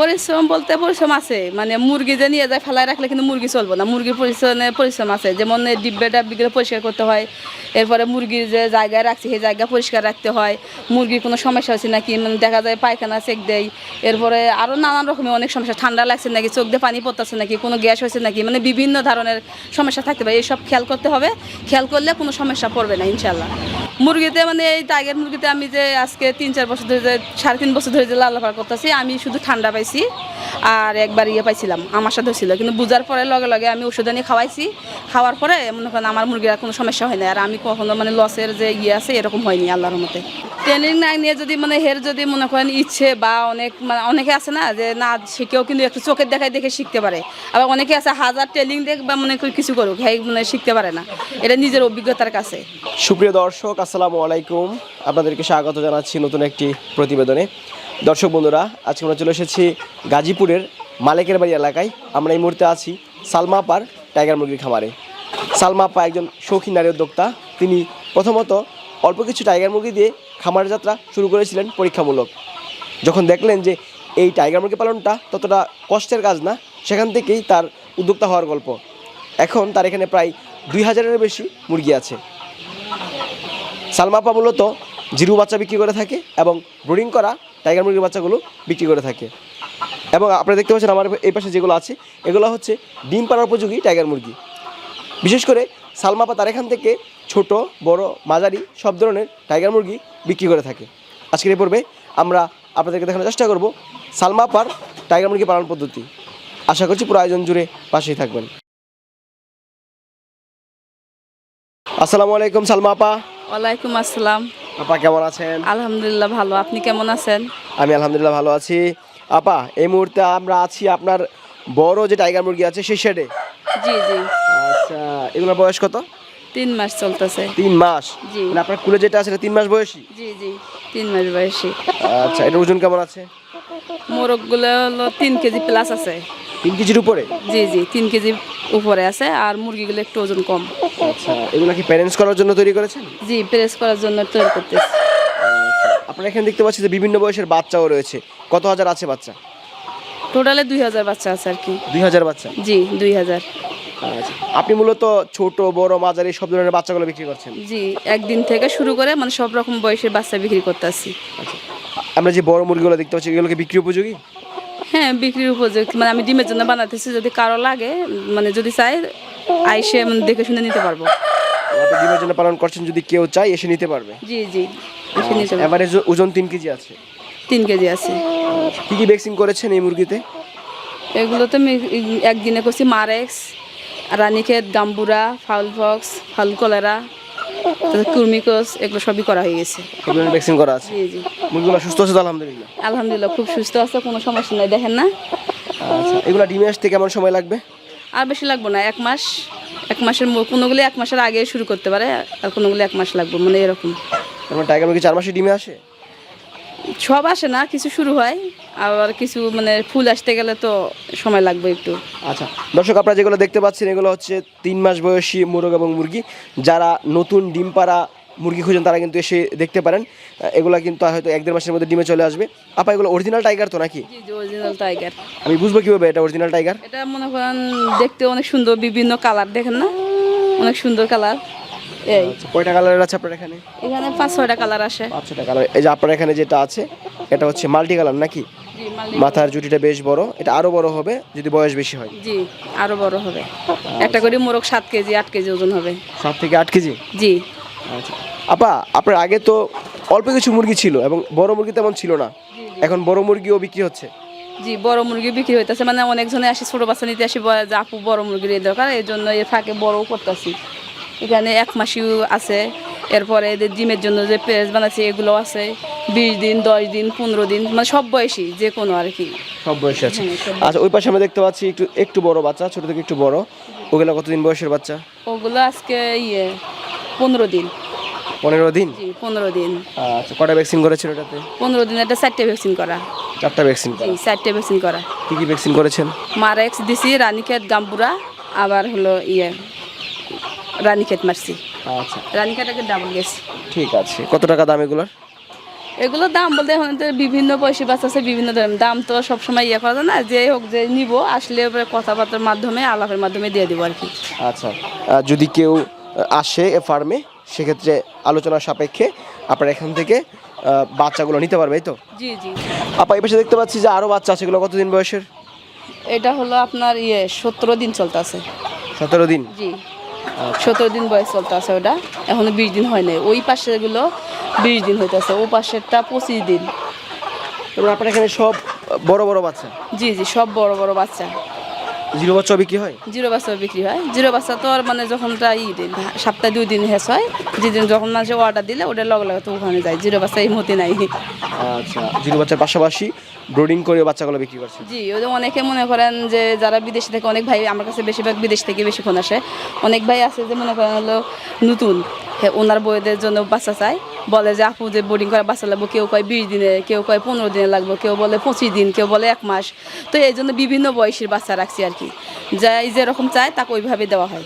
পরিশ্রম বলতে পরিশ্রম আছে। মানে মুরগি যে নিয়ে যায় ফেলায় রাখলে কিন্তু মুরগি চলবো না। মুরগির পরিশ্রমে পরিশ্রম আছে। যেমন ডিব্বে ডাব্বিগুলো পরিষ্কার করতে হয়। এরপরে মুরগির যে জায়গায় রাখছি, সেই জায়গা পরিষ্কার রাখতে হয়। মুরগির কোনো সমস্যা হচ্ছে নাকি? মানে দেখা যায় পায়খানা চেক দেয়। এরপরে আরও নানান রকমের অনেক সমস্যা। ঠান্ডা লাগছে নাকি? চোখ দিয়ে পানি পড়তেছে নাকি? কোনো গ্যাস হয়েছে নাকি? মানে বিভিন্ন ধরনের সমস্যা থাকতে পারে। এইসব খেয়াল করতে হবে। খেয়াল করলে কোনো সমস্যা পড়বে না ইনশাল্লাহ মুরগিতে মানে এই টাইগার মুরগিতে আমি যে আজকে তিন, চার বছর ধরে যে, সাড়ে তিন বছর ধরে যে লালাফার করতেছি, আমি শুধু ঠান্ডা পাইছি। আর একবার ইয়ে পাইছিলাম, আমার সাথে ছিল। কিন্তু বুঝার পরে লগে লগে আমি ওষুধ আনি খাওয়াইছি। খাওয়ার পরে মনে করেন আমার মুরগির কোনো সমস্যা হয় না আর আমি কখনো মানে লসের যে ইয়ে আছে, এরকম হয়নি আল্লাহর মতে ট্রেনিং না নিয়ে যদি মানে হের যদি মনে করেন ইচ্ছে বা অনেক মানে অনেকে আছে না, যে না শিখেও কিন্তু একটু চোখের দেখায় দেখে শিখতে পারে। আবার অনেকে আছে হাজার ট্রেনিং দেখ বা মনে করি কিছু করুক হ্যাঁ মানে শিখতে পারে না। এটা নিজের অভিজ্ঞতার কাছে। সুপ্রিয় দর্শক, আসসালামু আলাইকুম। আপনাদেরকে স্বাগত জানাচ্ছি নতুন একটি প্রতিবেদনে। দর্শক বন্ধুরা, আজকে আমরা চলে এসেছি গাজীপুরের মালিকের বাড়ি এলাকায়। আমরা এই মুহূর্তে আছি সালমা পার টাইগার মুরগির খামারে। সালমা পা একজন শৌখিন নারী উদ্যোক্তা। তিনি প্রথমত অল্প কিছু টাইগার মুরগি দিয়ে খামার যাত্রা শুরু করেছিলেন পরীক্ষামূলক। যখন দেখলেন যে এই টাইগার মুরগি পালনটা ততটা কষ্টের কাজ না, সেখান থেকেই তার উদ্যোক্তা হওয়ার গল্প। এখন তার এখানে প্রায় দুই হাজারের বেশি মুরগি আছে। সালমাপা মূলত জিরু বাচ্চা বিক্রি করে থাকে এবং ব্রুডিং করা টাইগার মুরগির বাচ্চাগুলো বিক্রি করে থাকে। এবং আপনারা দেখতে পাচ্ছেন আমার এই পাশে যেগুলো আছে, এগুলো হচ্ছে ডিম পাড়ার উপযোগী টাইগার মুরগি। বিশেষ করে সালমাপা তার এখান থেকে ছোট, বড়, মাঝারি সব ধরনের টাইগার মুরগি বিক্রি করে থাকে। আজকের এই পর্বে আমরা আপনাদেরকে দেখানোর চেষ্টা করব সালমাপার টাইগার মুরগি পালন পদ্ধতি। আশা করছি পুরো আয়োজন জুড়ে পাশেই থাকবেন। আসসালামু আলাইকুম সালমা আপা ওয়ালাইকুম আসসালাম। আপা কেমন আছেন? আলহামদুলিল্লাহ ভালো। আপনি কেমন আছেন? আমি আলহামদুলিল্লাহ ভালো আছি। আপা এই মুহূর্তে আমরা আছি আপনার বড় যে টাইগার মুরগি আছে সেই শেডে জি জি। আচ্ছা এগুলোর বয়স কত? তিন মাস চলতেছে। তিন মাস? জি। মানে আপনার কুলে যেটা আছে তিন মাস বয়সী? জি জি। তিন মাস বয়সী। আচ্ছা এটার ওজন কেমন আছে? মোরগগুলো হলো তিন কেজি প্লাস আছে। তিন কেজির উপরে? জি জি। তিন কেজি উপরে আছে আর মুরগিগুলো একটু ওজন কম। আচ্ছা এগুলো কি প্যারেন্টস করার জন্য তৈরি করেছেন? জি প্রেস করার জন্য তৈরি করতেছি। আপনারা এখানে দেখতে পাচ্ছি যে বিভিন্ন বয়সের বাচ্চাও রয়েছে। কত হাজার আছে বাচ্চা? টোটালে দুই হাজার বাচ্চা আছে আর কি। দুই হাজার বাচ্চা? জি দুই হাজার। আচ্ছা আপনি মূলত ছোট বড় মাঝারি সব ধরনের বাচ্চাগুলো বিক্রি করছেন? জি একদিন থেকে শুরু করে মানে সব রকম বয়সের বাচ্চা বিক্রি করতেছি। আচ্ছা আমরা যে বড় মুরগিগুলো দেখতে পাচ্ছি এগুলোকে বিক্রি উপযোগী? বিক্রির উপযুক্ত। মানে আমি ডিমের জন্য বানাতেছি যদি কারও লাগে মানে যদি চাই আইসে মানে দেখে শুনে নিতে পারব। আপনি ডিমের জন্য পালন করছেন যদি কেউ চায় এসে নিতে পারবে? জি জি এসে নিতে পারব। এভারেজ ওজন তিন কেজি আছে। তিন কেজি আছে। কি কি ভ্যাকসিন করেছেন এই মুরগিতে? এগুলো তো আমি একদিনে করছি Marek's Ranikhet Gumboro fowl pox fowl cholera. তারপর কুর্মিকস এগুলো সবই করা হয়ে গেছে। ভ্যাকসিন করা আছে? জি জি। মুরগিগুলো সুস্থ আছে আলহামদুলিল্লাহ? আলহামদুলিল্লাহ খুব সুস্থ আছে কোনো সমস্যা নাই দেখেন না। আচ্ছা এগুলো ডিমে আসতে কেমন সময় লাগবে? আর বেশি লাগবে না এক মাস এক মাসের কোনোগুলো এক মাসের আগে শুরু করতে পারে আর কোনোগুলি এক মাস লাগবে মানে এরকম। টাইগার মুরগি চার মাসে ডিমে আসে? সব আসে না কিছু শুরু হয় আবার কিছু মানে ফুল আসতে গেলে তো সময় লাগবে একটু। আচ্ছা দর্শক আপনারা যেগুলো দেখতে পাচ্ছেন এগুলো হচ্ছে তিন মাস বয়সী মোরগ এবং মুরগি। যারা নতুন ডিম পাড়া মুরগি খুঁজেন তারা কিন্তু এসে দেখতে পারেন। এগুলো কিন্তু হয়তো এক দেড় মাসের মধ্যে ডিমে চলে আসবে। আপা এগুলো অরিজিনাল টাইগার তো নাকি? অরিজিনাল টাইগার আমি বুঝব কীভাবে এটা অরিজিনাল টাইগার এটা মনে করেন দেখতে অনেক সুন্দর বিভিন্ন কালার দেখেন না? অনেক সুন্দর কালার এই। আচ্ছা কয়টা কালারের আছে আপনার এখানে? এখানে পাঁচ ছয়টা কালার আসে। পাঁচশোটা কালার এই যে আপনার এখানে যেটা আছে এটা হচ্ছে মাল্টি কালার নাকি? মাথার জুটিটা বেশ বড় এটা আরও বড় হবে যদি বয়স বেশি হয়। জি আরও বড় হবে। একটা করে মোরগ সাত কেজি আট কেজি ওজন হবে। সাত থেকে আট কেজি? জি। আচ্ছা। আপা আপনার আগে তো অল্প কিছু মুরগি ছিল এবং বড় মুরগি তেমন ছিল না। এখন বড় মুরগিও বিক্রি হচ্ছে। জি বড় মুরগি বিক্রি হইতেছে। মানে অনেকজনে আসি ছোট বাচ্চা নিতে আসি বলে যে আপু বড় মুরগির এই দরকার এই জন্য এর ফাঁকে বড়ও করতেছি। এখানে এক মাসিও আছে। এরপরে এদের ডিমের জন্য যে পেঁয়াজ বানাচ্ছে এগুলো আছে। বিশ দিন দশ দিন পনেরো দিন মানে সব বয়সী যে কোনো আর কি। সব বয়সী আছে। হ্যাঁ, আচ্ছা ওই পাশে আমরা দেখতে পাচ্ছি একটু একটু বড় বাচ্চা ছোট থেকে একটু বড়। ওগুলো কতদিন বয়সের বাচ্চা? ওগুলো আজকে ইয়ে পনেরো দিন। পনেরো দিন? পনেরো দিন। আচ্ছা কটা ভ্যাকসিন করেছেন ওটাতে পনেরো দিন একটা চারটে ভ্যাকসিন করা। চারটা ভ্যাকসিন জি চারটে ভ্যাকসিন করা। কি কি ভ্যাকসিন করেছেন? মারেক্স দিছি রানীক্ষেত গাম্বুরা আবার হলো ইয়ে রানীক্ষেত মারছি। আচ্ছা। রানীক্ষেত আগে ডাবল গেছি ঠিক আছে। কত টাকা দাম এগুলোর? এগুলোর দাম বলতে এখন তো বিভিন্ন পয়সা বাচ্চা আছে বিভিন্ন ধরনের। দাম তো সবসময় ইয়ে করা যায় না যে হোক যে নিব আসলে কথাবার্তার মাধ্যমে আলাপের মাধ্যমে দিয়ে দিব আর কি। আচ্ছা। যদি কেউ আসে এ ফার্মে সেক্ষেত্রে আলোচনা সাপেক্ষে আপনারা এখান থেকে বাচ্চাগুলো নিতে পারবে তো? জি জি। আপা এই পাশে দেখতে পাচ্ছি যে আরও বাচ্চা আছে এগুলো কতদিন বয়সের? এটা হলো আপনার ইয়ে সতেরো দিন চলতে আছে সতেরো দিন? জি। সতেরো দিন বয়স চলতে আছে ওটা। এখনও বিশ দিন হয় নাই। ওই পাশেরগুলো বিশ দিন হইতেছে। ও পাশেরটা পঁচিশ দিন। এবার আপনার এখানে সব বড় বড় বাচ্চা? জি জি সব বড় বড় বাচ্চা। জিরো বাচ্চা বিক্রি হয়? জিরো বাচ্চা বিক্রি হয়। জিরো বাচ্চা তো আর মানে যখন ই সপ্তাহে দুই দিন হেস হয়। যেদিন যখন মানুষের অর্ডার দিলে ওটা লগে লগে তো ওখানে যায়। জিরো বাচ্চা এই মতে নাই। আচ্ছা জিরো বাচ্চার পাশাপাশি ব্রোডিং করে বাচ্চাগুলো বিক্রি করছে। জি ওই অনেকে মনে করেন যে যারা বিদেশ থেকে অনেক ভাই আমার কাছে বেশিরভাগ বিদেশ থেকে বেশি বেশিক্ষণ আসে। অনেক ভাই আছে যে মনে করেন হলো নতুন। হ্যাঁ, ওনার বইদের জন্য বাচ্চা চায়। বলে যে আপু যে বোর্ডিং করে বাচ্চা লাগবো কেউ কয় বিশ দিনে কেউ কয় পনেরো দিনে লাগবে কেউ বলে পঁচিশ দিন কেউ বলে এক মাস। তো এই জন্য বিভিন্ন বয়সের বাচ্চা রাখছি আর কি। যাই যেরকম চায় তাকে ওইভাবে দেওয়া হয়।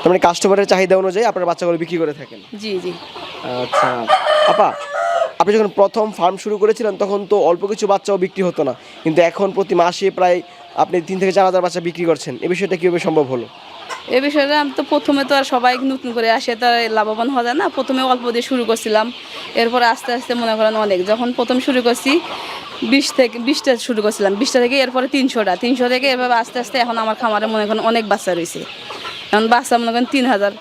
তার মানে কাস্টমারের চাহিদা অনুযায়ী আপনার বাচ্চাগুলো বিক্রি করে থাকেন? জি জি। আচ্ছা। আপা আপনি যখন প্রথম ফার্ম শুরু করেছিলেন তখন তো অল্প কিছু বাচ্চাও বিক্রি হতো না। কিন্তু এখন প্রতি মাসে প্রায় আপনি তিন থেকে চার হাজার বাচ্চা বিক্রি করছেন। এই বিষয়টা কীভাবে সম্ভব হলো? এই বিষয়ে আমি তো প্রথমে তো আর সবাই নতুন করে আসে, তো লাভবান হওয়া যায় না। প্রথমে অল্প দিয়ে শুরু করছিলাম, এরপর আস্তে আস্তে মনে করেন অনেক। যখন প্রথম শুরু করছি, বিশ থেকে, বিশটা শুরু করছিলাম, বিশটা থেকে এরপরে তিনশোটা। তিনশো থেকে এভাবে আস্তে আস্তে এখন আমার খামারে মনে করেন অনেক বাচ্চা রয়েছে। এখন বাচ্চা মনে করেন তিন হাজার।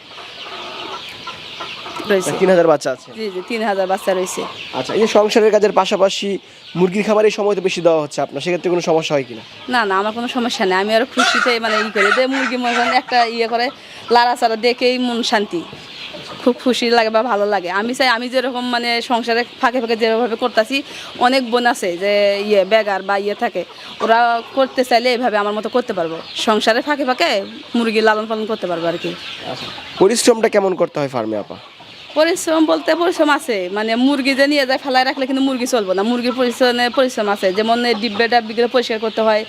রয়েছে। তিন হাজার বাচ্চা আছে। জি জি তিন হাজার বাচ্চা রয়েছে। আচ্ছা এই যে সংসারের কাজের পাশাপাশি মুরগির সময় তো বেশি দেওয়া হচ্ছে আপনার সেক্ষেত্রে কোনো সমস্যা হয় কিনা? না না আমার কোনো সমস্যা নেই। আমি খুশিতে মানে ই করি যে মুরগি মনে করেন একটা ইয়ে করে লাড়াচাড়া দেখেই মন শান্তি। খুব খুশি লাগে বা ভালো লাগে। আমি চাই আমি যেরকম মানে সংসারে ফাঁকে ফাঁকে যেভাবে করতেছি অনেক বোন আছে যে ইয়ে বেগার বা ইয়ে থাকে ওরা করতে চাইলে এইভাবে আমার মতো করতে পারব। সংসারে ফাঁকে ফাঁকে মুরগি লালন পালন করতে পারব আর কি। আচ্ছা পরিশ্রমটা কেমন করতে হয় ফার্মে আপা? পরিশ্রম বলতে পরিশ্রম আছে। মানে মুরগি যে নিয়ে যায় ফেলায় রাখলে কিন্তু মুরগি চলবো না। মুরগির পরিশ্রমে পরিশ্রম আছে। যেমন ডিব্বে ডাব্বিগুলো পরিষ্কার করতে হয়।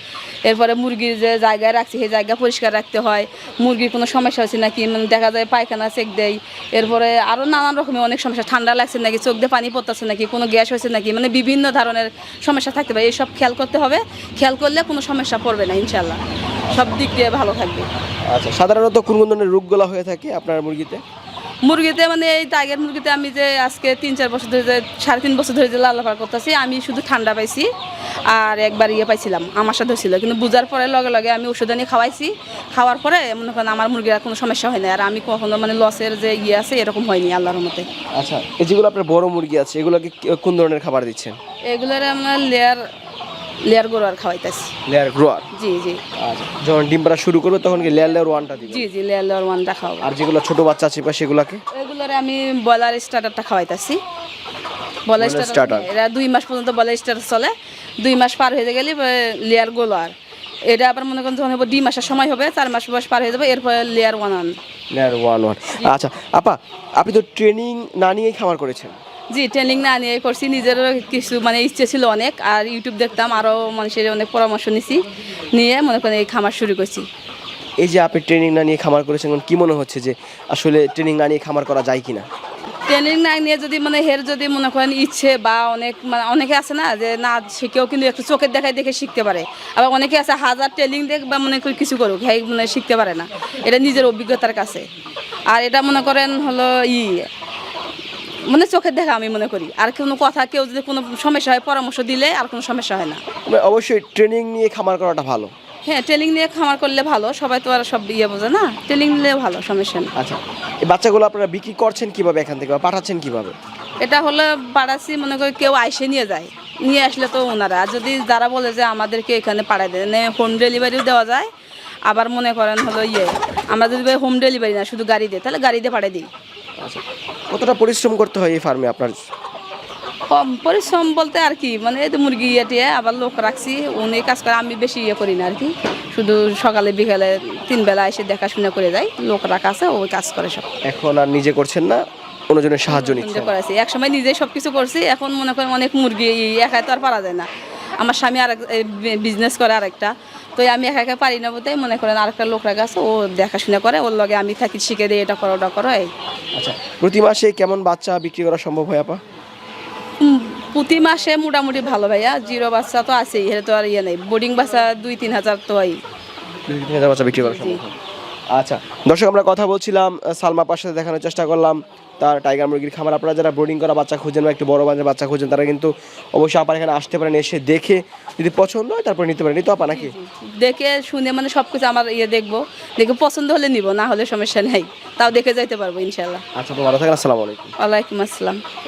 এরপরে মুরগির যে জায়গায় রাখছি, সেই জায়গা পরিষ্কার রাখতে হয়। মুরগির কোনো সমস্যা হচ্ছে নাকি? মানে দেখা যায় পায়খানা চেক দেয়। এরপরে আরও নানান রকমের অনেক সমস্যা। ঠান্ডা লাগছে নাকি? চোখ দিয়ে পানি পড়তেছে নাকি? কোনো গ্যাস হয়েছে নাকি? মানে বিভিন্ন ধরনের সমস্যা থাকতে পারে। এইসব খেয়াল করতে হবে। খেয়াল করলে কোনো সমস্যা পড়বে না ইনশাল্লাহ সব দিক দিয়ে ভালো থাকবে। আচ্ছা সাধারণত কোন ধরনের রোগগুলো হয়ে থাকে আপনার মুরগিতে? মুরগিতে মানে এই টাইগার মুরগিতে আমি যে আজকে তিন চার বছর ধরে যে সাড়ে তিন বছর ধরে যে লালাপার করতেছি আমি শুধু ঠান্ডা পাইছি আর একবার ইয়ে পাইছিলাম আমার সাথে ছিল। কিন্তু বুঝার পরে লগে লগে আমি ওষুধ আনি খাওয়াইছি। খাওয়ার পরে মনে করেন আমার মুরগির আর কোনো সমস্যা হয় না আর আমি কখনো মানে লসের যে ইয়ে আছে এরকম হয়নি আল্লাহর মতে আচ্ছা এই যেগুলো আপনার বড় মুরগি আছে এগুলোকে কি- কোন ধরনের খাবার দিচ্ছেন? এগুলোর আমরা লেয়ার লেয়ার গরু আর খাওয়াইতেছি। লেয়ার গ্রোয়ার জি জি। আচ্ছা যখন ডিম পাড়া শুরু করবে তখন কি লেয়ার লেয়ার ওয়ানটা দিবেন জি জি লেয়ার লেয়ার ওয়ানটা খাওয়াবো। আর যেগুলো ছোট বাচ্চা আছে সেগুলোকে এগুলোরে আমি বয়লার স্টার্টারটা খাওয়াইতাছি। বয়লার স্টার্টার এরা দুই মাস পর্যন্ত বয়লার স্টার্টার চলে। দুই মাস পার হয়ে গেলে লেয়ার গোলো আর। এটা আবার মনে করেন যখন হবে দুই মাসের সময় হবে চার মাস বয়স পার হয়ে যাবে এরপরে লেয়ার ওয়ান আন। Layer one one. আচ্ছা আপা আপনি তো ট্রেনিং না নিয়েই খামার করেছেন? জি ট্রেনিং না নিয়ে করছি। নিজেরও কিছু মানে ইচ্ছে ছিল অনেক। আর ইউটিউব দেখতাম আরও মানুষের অনেক পরামর্শ নিছি। নিয়ে মনে করেন এই খামার শুরু করছি। এই যে আপনি ট্রেনিং না নিয়ে খামার করেছেন কি মনে হচ্ছে যে আসলে ট্রেনিং না নিয়ে খামার করা যায় কিনা? ট্রেনিং না নিয়ে যদি মানে হের যদি মনে করেন ইচ্ছে বা অনেক মানে অনেকে আছে না যে না শিখেও কিন্তু একটু চোখের দেখায় দেখে শিখতে পারে। আবার অনেকে আছে হাজার ট্রেনিং দেখ বা মনে করি কিছু করুক হ্যাঁ মানে শিখতে পারে না। এটা নিজের অভিজ্ঞতার কাছে। আর এটা মনে করেন হলো ই মানে চোখের দেখা আমি মনে করি। আর কোনো কথা কেউ যদি কোনো সমস্যা হয় পরামর্শ দিলে আর কোনো সমস্যা হয় না। অবশ্যই ট্রেনিং নিয়ে খামার করাটা ভালো। হ্যাঁ ট্রেনিং নিয়ে খামার করলে ভালো। সবাই তো আর সব ইয়ে বোঝে না। ট্রেনিং নিলে ভালো সমস্যা নেই। আচ্ছা এই বাচ্চাগুলো আপনারা বিক্রি করছেন কীভাবে এখান থেকে বা পাঠাচ্ছেন কীভাবে? এটা হলো বাড়াচ্ছি মনে করি কেউ আইসে নিয়ে যায়। নিয়ে আসলে তো ওনারা। আর যদি যারা বলে যে আমাদেরকে এখানে পাঠায় দেয় হোম ডেলিভারিও দেওয়া যায় আবার মনে করেন হলো ইয়ে আমরা যদি হোম ডেলিভারি না শুধু গাড়ি দিই তাহলে গাড়ি দিয়ে পাঠিয়ে দিই। আচ্ছা। কতটা পরিশ্রম করতে হয় এই ফার্মে আপনার? কম পরিশ্রম বলতে আর কি মানে এই তো মুরগি ইয়ে আবার লোক রাখছি উনি কাজ করে আমি বেশি ইয়ে করি না আর কি। শুধু সকালে বিকালে তিন বেলা এসে দেখাশোনা করে যাই লোক রাখা আছে ওই কাজ করে সব। এখন আর নিজে করছেন না? অন্যজনের সাহায্য নিচ্ছে করাইছি এক সময় নিজে সব কিছু করছি এখন মনে করেন অনেক মুরগি একাই তো আর পারা যায় না। আমার স্বামী আর বিজনেস করে আরেকটা। তো আমি একা একা পারি না বলতে মনে করেন আরেকটা লোক রাখা আছে ও দেখাশোনা করে ওর লগে আমি থাকি শিখে দিই এটা করো ওটা করো এই। আচ্ছা প্রতি মাসে কেমন বাচ্চা বিক্রি করা সম্ভব হয় আপা? প্রতি মাসে মোটামুটি ভালো ভাইয়া। জিরো বাচ্চা তো আছেই এটা তো আর ইয়ে নেই। বোর্ডিং বাচ্চা দুই তিন হাজার তো হয়। দুই তিন হাজার বাচ্চা বিক্রি করা সম্ভব। আচ্ছা দর্শক আমরা কথা বলছিলাম সালমা পাশে দেখানোর চেষ্টা করলাম তার টাইগার মুরগির খামার। আপনারা যারা ব্রোডিং করা বাচ্চা খুঁজেন বা একটু বড় বাজার বাচ্চা খুঁজেন তারা কিন্তু অবশ্যই আপনার এখানে আসতে পারেন এসে দেখে যদি পছন্দ হয় তারপরে নিতে পারেন। নিতে আপা নাকি? দেখে শুনে মানে সব কিছু আমার ইয়ে দেখব। দেখে পছন্দ হলে নিব না হলে সমস্যা নেই। তাও দেখে যাইতে পারব ইনশাল্লাহ আচ্ছা ভালো থাকেন আসসালামু আলাইকুম। ওয়ালাইকুম আসসালাম।